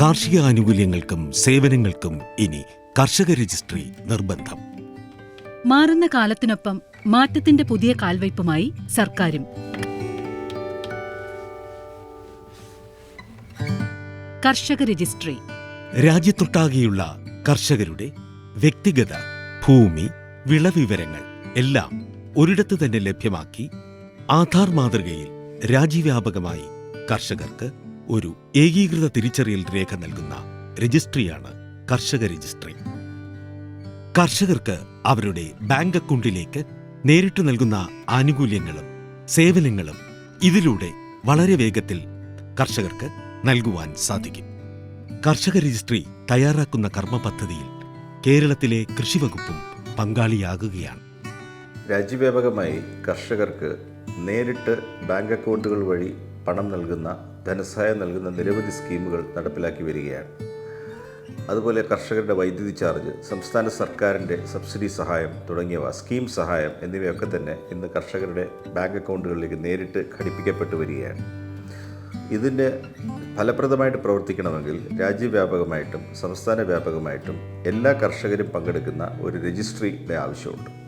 കാർഷിക ആനുകൂല്യങ്ങൾക്കും സേവനങ്ങൾക്കും ഇനി കർഷക രജിസ്ട്രി നിർബന്ധം. മാറുന്ന കാലത്തിനൊപ്പം മാറ്റത്തിന്റെ പുതിയ കാൽവയ്പുമായി സർക്കാരും. കർഷക രജിസ്ട്രി. രാജ്യത്തൊട്ടാകെയുള്ള കർഷകരുടെ വ്യക്തിഗത ഭൂമി വിളവിവരങ്ങൾ എല്ലാം ഒരിടത്ത് തന്നെ ലഭ്യമാക്കി ആധാർ മാതൃകയിൽ രാജ്യവ്യാപകമായി കർഷകർക്ക് ഒരു ഏകീകൃത തിരിച്ചറിയൽ രേഖ നൽകുന്ന രജിസ്ട്രിയാണ് കർഷക രജിസ്ട്രി. കർഷകർക്ക് അവരുടെ ബാങ്ക് അക്കൗണ്ടിലേക്ക് നേരിട്ട് നൽകുന്ന ആനുകൂല്യങ്ങളും സേവനങ്ങളും ഇതിലൂടെ വളരെ വേഗത്തിൽ കർഷകർക്ക് നൽകുവാൻ സാധിക്കും. കർഷക രജിസ്ട്രി തയ്യാറാക്കുന്ന കർമ്മ പദ്ധതിയിൽ കേരളത്തിലെ കൃഷിവകുപ്പും പങ്കാളിയാകുകയാണ്. രാജ്യവ്യാപകമായി കർഷകർക്ക് നേരിട്ട് ബാങ്ക് അക്കൗണ്ടുകൾ വഴി പണം നൽകുന്ന ധനസഹായം നൽകുന്ന നിരവധി സ്കീമുകൾ നടപ്പിലാക്കി വരികയാണ്. അതുപോലെ കർഷകരുടെ വൈദ്യുതി ചാർജ് സംസ്ഥാന സർക്കാരിന്റെ സബ്സിഡി സഹായം തുടങ്ങിയവ സ്കീം സഹായം എന്നിവയൊക്കെ തന്നെ ഇന്ന് കർഷകരുടെ ബാങ്ക് അക്കൗണ്ടുകളിലേക്ക് നേരിട്ട് ഘടിപ്പിക്കപ്പെട്ടു വരികയാണ്. ഇതിന്റെ ഫലപ്രദമായിട്ട് പ്രവർത്തിക്കണമെങ്കിൽ രാജ്യവ്യാപകമായിട്ടും സംസ്ഥാന വ്യാപകമായിട്ടും എല്ലാ കർഷകരും പങ്കെടുക്കുന്ന ഒരു രജിസ്ട്രിയുടെ ആവശ്യമുണ്ട്.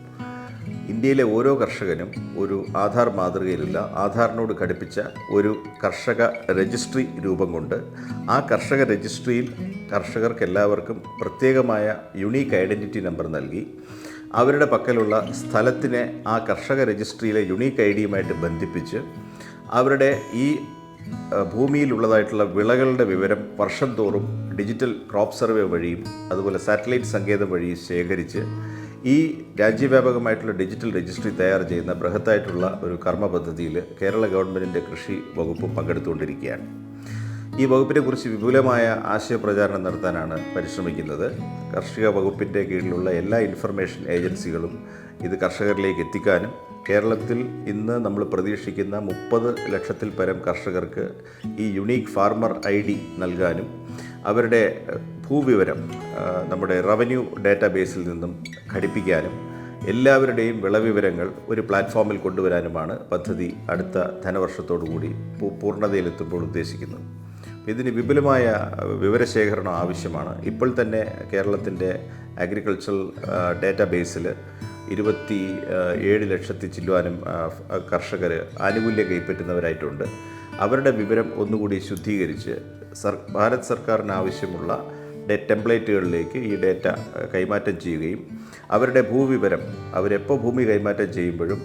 ഇന്ത്യയിലെ ഓരോ കർഷകനും ഒരു ആധാർ മാതൃകയിലുള്ള ആധാറിനോട് ഘടിപ്പിച്ച ഒരു കർഷക രജിസ്ട്രി രൂപം കൊണ്ട് ആ കർഷക രജിസ്ട്രിയിൽ കർഷകർക്ക് എല്ലാവർക്കും പ്രത്യേകമായ യുണീക്ക് ഐഡന്റിറ്റി നമ്പർ നൽകി. അവരുടെ പക്കലുള്ള സ്ഥലത്തിനെ ആ കർഷക രജിസ്ട്രിയിലെ യുണീക്ക് ഐ ഡിയുമായിട്ട് ബന്ധിപ്പിച്ച് അവരുടെ ഈ ഭൂമിയിലുള്ളതായിട്ടുള്ള വിളകളുടെ വിവരം വർഷം തോറും ഡിജിറ്റൽ ക്രോപ്പ് സർവേ വഴിയും അതുപോലെ സാറ്റലൈറ്റ് സങ്കേതം വഴിയും ശേഖരിച്ച് ഈ രാജ്യവ്യാപകമായിട്ടുള്ള ഡിജിറ്റൽ രജിസ്ട്രി തയ്യാർ ചെയ്യുന്ന ബൃഹത്തായിട്ടുള്ള ഒരു കർമ്മ പദ്ധതിയിൽ കേരള ഗവൺമെന്റിന്റെ കൃഷി വകുപ്പും പങ്കെടുത്തുകൊണ്ടിരിക്കുകയാണ്. ഈ വകുപ്പിനെക്കുറിച്ച് വിപുലമായ ആശയപ്രചാരണം നടത്താനാണ് പരിശ്രമിക്കുന്നത്. കാർഷിക വകുപ്പിന്റെ കീഴിലുള്ള എല്ലാ ഇൻഫർമേഷൻ ഏജൻസികളും ഇത് കർഷകരിലേക്ക് എത്തിക്കാനും കേരളത്തിൽ ഇന്ന് നമ്മൾ പ്രതീക്ഷിക്കുന്ന മുപ്പത് ലക്ഷത്തിൽ പരം കർഷകർക്ക് ഈ യുണീക്ക് ഫാർമർ ഐ ഡി നൽകാനും അവരുടെ ഭൂവിവരം നമ്മുടെ റവന്യൂ ഡാറ്റാബേസിൽ നിന്നും ഘടിപ്പിക്കാനും എല്ലാവരുടെയും വിളവിവരങ്ങൾ ഒരു പ്ലാറ്റ്ഫോമിൽ കൊണ്ടുവരാനുമാണ് പദ്ധതി അടുത്ത ധനവർഷത്തോടു കൂടി പൂർണതയിലെത്തുമ്പോൾ ഉദ്ദേശിക്കുന്നത്. ഇതിന് വിപുലമായ വിവരശേഖരണം ആവശ്യമാണ്. ഇപ്പോൾ തന്നെ കേരളത്തിന്റെ അഗ്രികൾച്ചറൽ ഡാറ്റാബേസിൽ ഇരുപത്തി ഏഴ് ലക്ഷത്തി ചില്ലുവാനും കർഷകർ ആനുകൂല്യം കൈപ്പറ്റുന്നവരായിട്ടുണ്ട്. അവരുടെ വിവരം ഒന്നുകൂടി ശുദ്ധീകരിച്ച് സർ ഭാരത് സർക്കാരിന് ആവശ്യമുള്ള ടെംപ്ലേറ്റുകളിലേക്ക് ഈ ഡേറ്റ കൈമാറ്റം ചെയ്യുകയും അവരുടെ ഭൂവിവരം അവരെപ്പോൾ ഭൂമി കൈമാറ്റം ചെയ്യുമ്പോഴും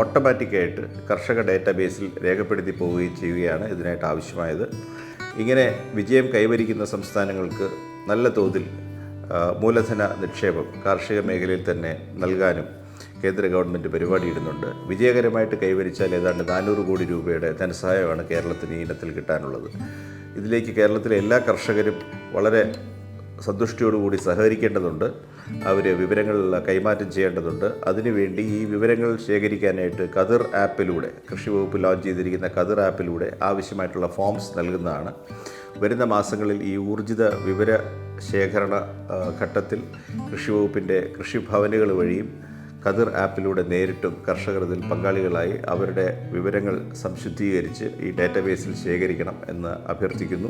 ഓട്ടോമാറ്റിക്കായിട്ട് കർഷക ഡാറ്റാബേസിൽ രേഖപ്പെടുത്തി പോവുകയും ചെയ്യുകയാണ് ഇതിനായിട്ട് ആവശ്യമായത്. ഇങ്ങനെ വിജയം കൈവരിക്കുന്ന സംസ്ഥാനങ്ങൾക്ക് നല്ല തോതിൽ മൂലധന നിക്ഷേപം കാർഷിക മേഖലയിൽ തന്നെ നൽകാനും കേന്ദ്ര ഗവൺമെന്റ് പരിപാടിയിടുന്നുണ്ട്. വിജയകരമായിട്ട് കൈവരിച്ചാൽ ഏതാണ്ട് നാനൂറ് കോടി രൂപയുടെ ധനസഹായമാണ് കേരളത്തിന് ഈ ഇനത്തിൽ കിട്ടാനുള്ളത്. ഇതിലേക്ക് കേരളത്തിലെ എല്ലാ കർഷകരും വളരെ സന്തുഷ്ടിയോടുകൂടി സഹകരിക്കേണ്ടതുണ്ട്. അവർ വിവരങ്ങൾ കൈമാറ്റം ചെയ്യേണ്ടതുണ്ട്. അതിനുവേണ്ടി ഈ വിവരങ്ങൾ ശേഖരിക്കാനായിട്ട് കതിർ ആപ്പിലൂടെ കൃഷി വകുപ്പ് ലോഞ്ച് ചെയ്തിരിക്കുന്ന കതിർ ആപ്പിലൂടെ ആവശ്യമായിട്ടുള്ള ഫോംസ് നൽകുന്നതാണ്. വരുന്ന മാസങ്ങളിൽ ഈ ഊർജിത വിവര ശേഖരണ ഘട്ടത്തിൽ കൃഷി വകുപ്പിന്റെ കൃഷിഭവനുകൾ വഴിയും കതിർ ആപ്പിലൂടെ നേരിട്ടും കർഷകർ ഇതിൽ പങ്കാളികളായി അവരുടെ വിവരങ്ങൾ സംശുദ്ധീകരിച്ച് ഈ ഡാറ്റാബേസിൽ ശേഖരിക്കണം എന്ന് അഭ്യർത്ഥിക്കുന്നു.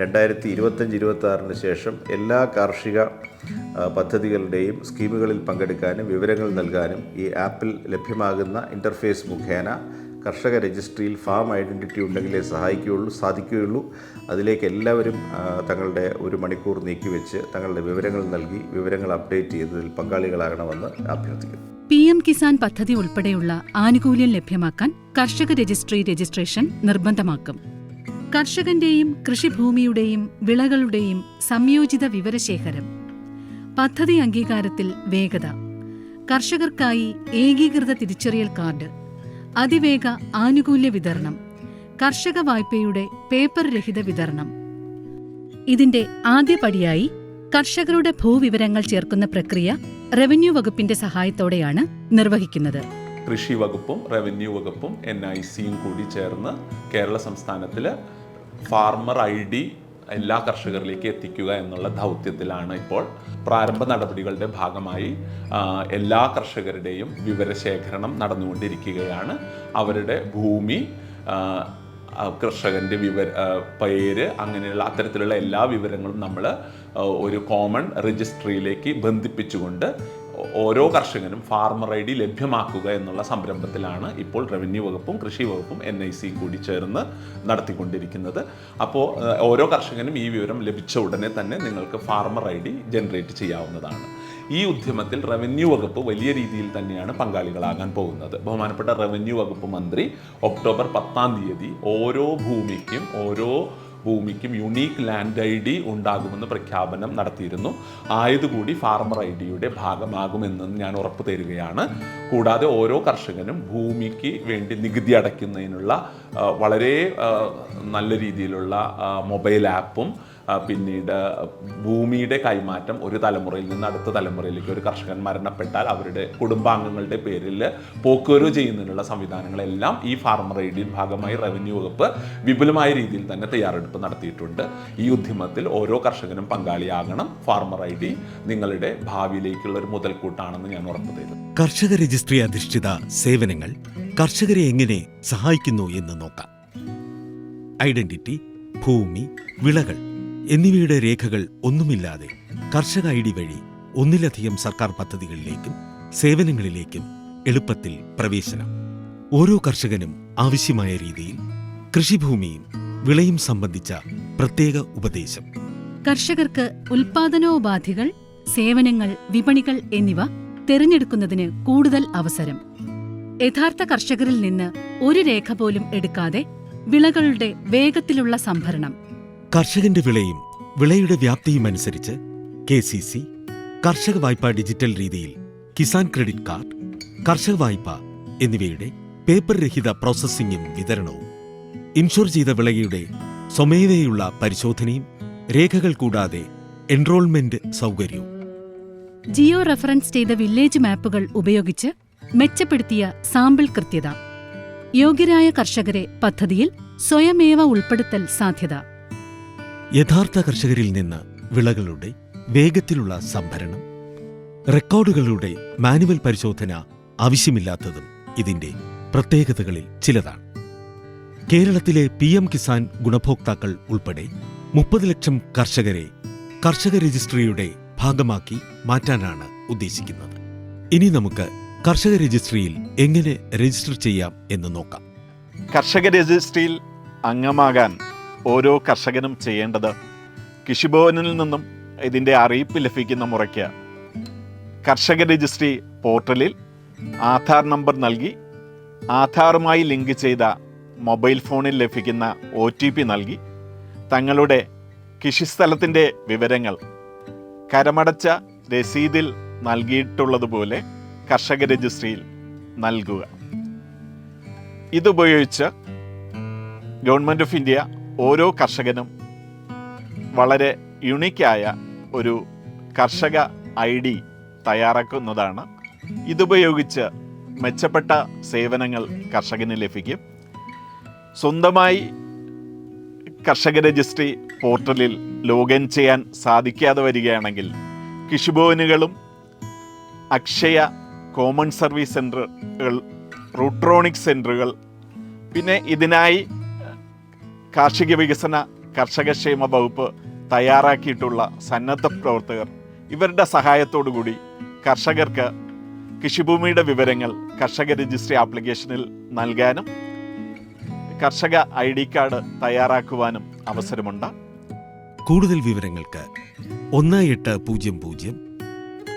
രണ്ടായിരത്തി ഇരുപത്തഞ്ച് ഇരുപത്തി ശേഷം എല്ലാ കാർഷിക പദ്ധതികളുടെയും സ്കീമുകളിൽ പങ്കെടുക്കാനും വിവരങ്ങൾ നൽകാനും ഈ ആപ്പിൽ ലഭ്യമാകുന്ന ഇന്റർഫേസ് മുഖേന കർഷക രജിസ്ട്രിയിൽ ഫാം ഐഡന്റിറ്റി ഉണ്ടെങ്കിലേ സഹായിക്കുകയുള്ളൂ സാധിക്കുകയുള്ളൂ. അതിലേക്ക് എല്ലാവരും തങ്ങളുടെ ഒരു മണിക്കൂർ നീക്കിവെച്ച് തങ്ങളുടെ വിവരങ്ങൾ നൽകി വിവരങ്ങൾ അപ്ഡേറ്റ് ചെയ്തതിൽ പങ്കാളികളാകണമെന്ന് അഭ്യർത്ഥിക്കുന്നു. പി എം കിസാൻ പദ്ധതി ഉൾപ്പെടെയുള്ള ആനുകൂല്യം ലഭ്യമാക്കാൻ കർഷക രജിസ്ട്രി രജിസ്ട്രേഷൻ നിർബന്ധമാക്കും. കർഷകന്റെയും കൃഷിഭൂമിയുടെയും വിളകളുടെയും സംയോജിത വിവരശേഖരം. പദ്ധതി അംഗീകാരത്തിൽ വേഗത. കർഷകർക്കായി ഏകീകൃത തിരിച്ചറിയൽ കാർഡ്. അതിവേഗ ആനുകൂല്യ വിതരണം കർഷക വായ്പയുടെ പേപ്പർ രഹിത വിതരണം. ഇതിന്റെ ആദ്യപടിയായി കർഷകരുടെ ഭൂവിവരങ്ങൾ ചേർക്കുന്ന പ്രക്രിയ റവന്യൂ വകുപ്പിന്റെ സഹായത്തോടെയാണ് നിർവഹിക്കുന്നത്. കൃഷി വകുപ്പും റവന്യൂ വകുപ്പും എൻ ഐ സിയും കൂടി ചേർന്ന് കേരള സംസ്ഥാനത്തിലെ ഫാർമർ ഐ ഡി എല്ലാ കർഷകരിലേക്ക് എത്തിക്കുക എന്നുള്ള ദൗത്യത്തിലാണ് ഇപ്പോൾ പ്രാരംഭ നടപടികളുടെ ഭാഗമായി എല്ലാ കർഷകരുടെയും വിവരശേഖരണം നടന്നുകൊണ്ടിരിക്കുകയാണ്. അവരുടെ ഭൂമി കർഷകന്റെ വിവര പേര് അങ്ങനെയുള്ള അത്തരത്തിലുള്ള എല്ലാ വിവരങ്ങളും നമ്മൾ ഒരു കോമൺ രജിസ്ട്രിയിലേക്ക് ബന്ധിപ്പിച്ചുകൊണ്ട് ഓരോ കർഷകനും ഫാർമർ ഐ ഡി ലഭ്യമാക്കുക എന്നുള്ള സംരംഭത്തിലാണ് ഇപ്പോൾ റവന്യൂ വകുപ്പും കൃഷി വകുപ്പും എൻ ഐ സിയും കൂടി ചേർന്ന് നടത്തിക്കൊണ്ടിരിക്കുന്നത്. അപ്പോൾ ഓരോ കർഷകനും ഈ വിവരം ലഭിച്ച ഉടനെ തന്നെ നിങ്ങൾക്ക് ഫാർമർ ഐ ഡി ജനറേറ്റ് ചെയ്യാവുന്നതാണ്. ഈ ഉദ്യമത്തിൽ റവന്യൂ വകുപ്പ് വലിയ രീതിയിൽ തന്നെയാണ് പങ്കാളികളാകാൻ പോകുന്നത്. ബഹുമാനപ്പെട്ട റവന്യൂ വകുപ്പ് മന്ത്രി ഒക്ടോബർ പത്താം തീയതി ഓരോ ഭൂമിക്കും ഓരോ ഭൂമിക്കും യുണീക്ക് ലാൻഡ് ഐ ഡി ഉണ്ടാകുമെന്ന് പ്രഖ്യാപനം നടത്തിയിരുന്നു. ആയതുകൂടി ഫാർമർ ഐ ഡിയുടെ ഭാഗമാകുമെന്ന് ഞാൻ ഉറപ്പ് തരികയാണ്. കൂടാതെ ഓരോ കർഷകനും ഭൂമിക്ക് വേണ്ടി നികുതി അടയ്ക്കുന്നതിനുള്ള വളരെ നല്ല രീതിയിലുള്ള മൊബൈൽ ആപ്പും പിന്നീട് ഭൂമിയുടെ കൈമാറ്റം ഒരു തലമുറയിൽ നിന്ന് അടുത്ത തലമുറയിലേക്ക് ഒരു കർഷകൻ മരണപ്പെട്ടാൽ അവരുടെ കുടുംബാംഗങ്ങളുടെ പേരിൽ പോക്കുവരവ് ചെയ്യുന്നതിനുള്ള സംവിധാനങ്ങളെല്ലാം ഈ ഫാർമർ ഐ ഡിയിൽ ഭാഗമായി റവന്യൂ വകുപ്പ് വിപുലമായ രീതിയിൽ തന്നെ തയ്യാറെടുപ്പ് നടത്തിയിട്ടുണ്ട്. ഈ ഉദ്യമത്തിൽ ഓരോ കർഷകനും പങ്കാളിയാകണം. ഫാർമർ ഐ ഡി നിങ്ങളുടെ ഭാവിയിലേക്കുള്ള ഒരു മുതൽക്കൂട്ടാണെന്ന് ഞാൻ ഉറപ്പു തരുന്നു. കർഷക രജിസ്ട്രി അധിഷ്ഠിത സേവനങ്ങൾ കർഷകരെ എങ്ങനെ സഹായിക്കുന്നു എന്ന് നോക്കാം. ഐഡന്റിറ്റി ഭൂമി വിളകൾ. എന്നിവയുടെ രേഖകൾ ഒന്നുമില്ലാതെ കർഷക ഐ ഡി വഴി ഒന്നിലധികം സർക്കാർ പദ്ധതികളിലേക്കും സേവനങ്ങളിലേക്കും എളുപ്പത്തിൽ പ്രവേശനം. ഓരോ കർഷകനും ആവശ്യമായ രീതിയിൽ കൃഷിഭൂമിയും വിളയും സംബന്ധിച്ച പ്രത്യേക ഉപദേശം. കർഷകർക്ക് ഉൽപാദനോപാധികൾ സേവനങ്ങൾ വിപണികൾ എന്നിവ തിരഞ്ഞെടുക്കുന്നതിന് കൂടുതൽ അവസരം. യഥാർത്ഥ കർഷകരിൽ നിന്ന് ഒരു രേഖ പോലും എടുക്കാതെ വിളകളുടെ വേഗത്തിലുള്ള സംഭരണം. കർഷകന്റെ വിളയും വിളയുടെ വ്യാപ്തിയും അനുസരിച്ച് കെ സി സി കർഷക വായ്പ ഡിജിറ്റൽ രീതിയിൽ കിസാൻ ക്രെഡിറ്റ് കാർഡ് കർഷക വായ്പ എന്നിവയുടെ പേപ്പർ രഹിത പ്രോസസ്സിംഗും വിതരണവും. ഇൻഷുർ ചെയ്ത വിളയുടെ സ്വമേധയുള്ള പരിശോധനയും രേഖകൾ കൂടാതെ എൻറോൾമെന്റ് സൗകര്യവും. ജിയോ റെഫറൻസ് ചെയ്ത വില്ലേജ് മാപ്പുകൾ ഉപയോഗിച്ച് മെച്ചപ്പെടുത്തിയ സാമ്പിൾ കൃത്യത. യോഗ്യരായ കർഷകരെ പദ്ധതിയിൽ സ്വയമേവ ഉൾപ്പെടുത്തൽ സാധ്യത. യഥാർത്ഥ കർഷകരിൽ നിന്ന് വിളകളുടെ വേഗത്തിലുള്ള സംഭരണം റെക്കോർഡുകളുടെ മാനുവൽ പരിശോധന ആവശ്യമില്ലാത്തതും ഇതിന്റെ പ്രത്യേകതകളിൽ ചിലതാണ്. കേരളത്തിലെ പി എം കിസാൻ ഗുണഭോക്താക്കൾ ഉൾപ്പെടെ മുപ്പത് ലക്ഷം കർഷകരെ കർഷക രജിസ്ട്രിയുടെ ഭാഗമാക്കി മാറ്റാനാണ് ഉദ്ദേശിക്കുന്നത്. ഇനി നമുക്ക് കർഷക രജിസ്ട്രിയിൽ എങ്ങനെ രജിസ്റ്റർ ചെയ്യാം എന്ന് നോക്കാം. കർഷക രജിസ്ട്രിയിൽ അംഗമാകാൻ ഓരോ കർഷകനും ചെയ്യേണ്ടത് കൃഷിഭവനിൽ നിന്നും ഇതിന്റെ അറിയിപ്പ് ലഭിക്കുന്ന മുറയ്ക്ക് കർഷക രജിസ്ട്രി പോർട്ടലിൽ ആധാർ നമ്പർ നൽകി ആധാറുമായി ലിങ്ക് ചെയ്ത മൊബൈൽ ഫോണിൽ ലഭിക്കുന്ന ഒ ടി പി നൽകി. തങ്ങളുടെ കൃഷിസ്ഥലത്തിന്റെ വിവരങ്ങൾ കരമടച്ച രസീതിൽ നൽകിയിട്ടുള്ളതുപോലെ കർഷക രജിസ്ട്രിയിൽ നൽകുക. ഇതുപയോഗിച്ച് ഗവൺമെന്റ് ഓഫ് ഇന്ത്യ ഓരോ കർഷകനും വളരെ യുണീക്കായ ഒരു കർഷക ഐ ഡി തയ്യാറാക്കുന്നതാണ്. ഇതുപയോഗിച്ച് മെച്ചപ്പെട്ട സേവനങ്ങൾ കർഷകന് ലഭിക്കും. സ്വന്തമായി കർഷക രജിസ്ട്രി പോർട്ടലിൽ ലോഗിൻ ചെയ്യാൻ സാധിക്കാതെ വരികയാണെങ്കിൽ കൃഷിഭവനുകളും അക്ഷയ കോമൺ സർവീസ് സെന്ററുകൾ റൂട്രോണിക് സെന്ററുകൾ പിന്നെ ഇതിനായി കാർഷിക വികസന കർഷകക്ഷേമ വകുപ്പ് തയ്യാറാക്കിയിട്ടുള്ള സന്നദ്ധ പ്രവർത്തകർ ഇവരുടെ സഹായത്തോടു കൂടി കർഷകർക്ക് കൃഷിഭൂമിയുടെ വിവരങ്ങൾ കർഷക രജിസ്ട്രി ആപ്ലിക്കേഷനിൽ നൽകാനും കർഷക ഐ ഡി കാർഡ് തയ്യാറാക്കുവാനും അവസരമുണ്ട്. കൂടുതൽ വിവരങ്ങൾക്ക് ഒന്ന് എട്ട് പൂജ്യം പൂജ്യം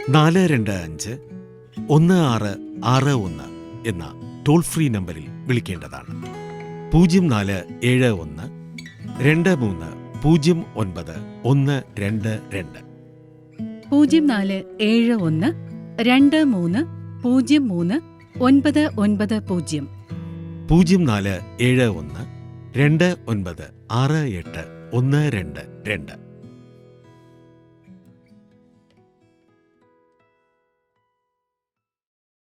നാല് രണ്ട് അഞ്ച് ഒന്ന് ആറ് ആറ് ഒന്ന് എന്ന ടോൾ ഫ്രീ നമ്പറിൽ വിളിക്കേണ്ടതാണ്. പൂജ്യം നാല് ഏഴ് ഒന്ന് രണ്ട് മൂന്ന് പൂജ്യം ഒൻപത് ഒന്ന് രണ്ട് രണ്ട്. പൂജ്യം നാല് ഏഴ് ഒന്ന് രണ്ട് മൂന്ന് പൂജ്യം മൂന്ന് ഒൻപത് ഒൻപത് പൂജ്യം. പൂജ്യം നാല് ഏഴ് ഒന്ന് രണ്ട് ഒൻപത് ആറ് എട്ട് ഒന്ന് രണ്ട് രണ്ട്.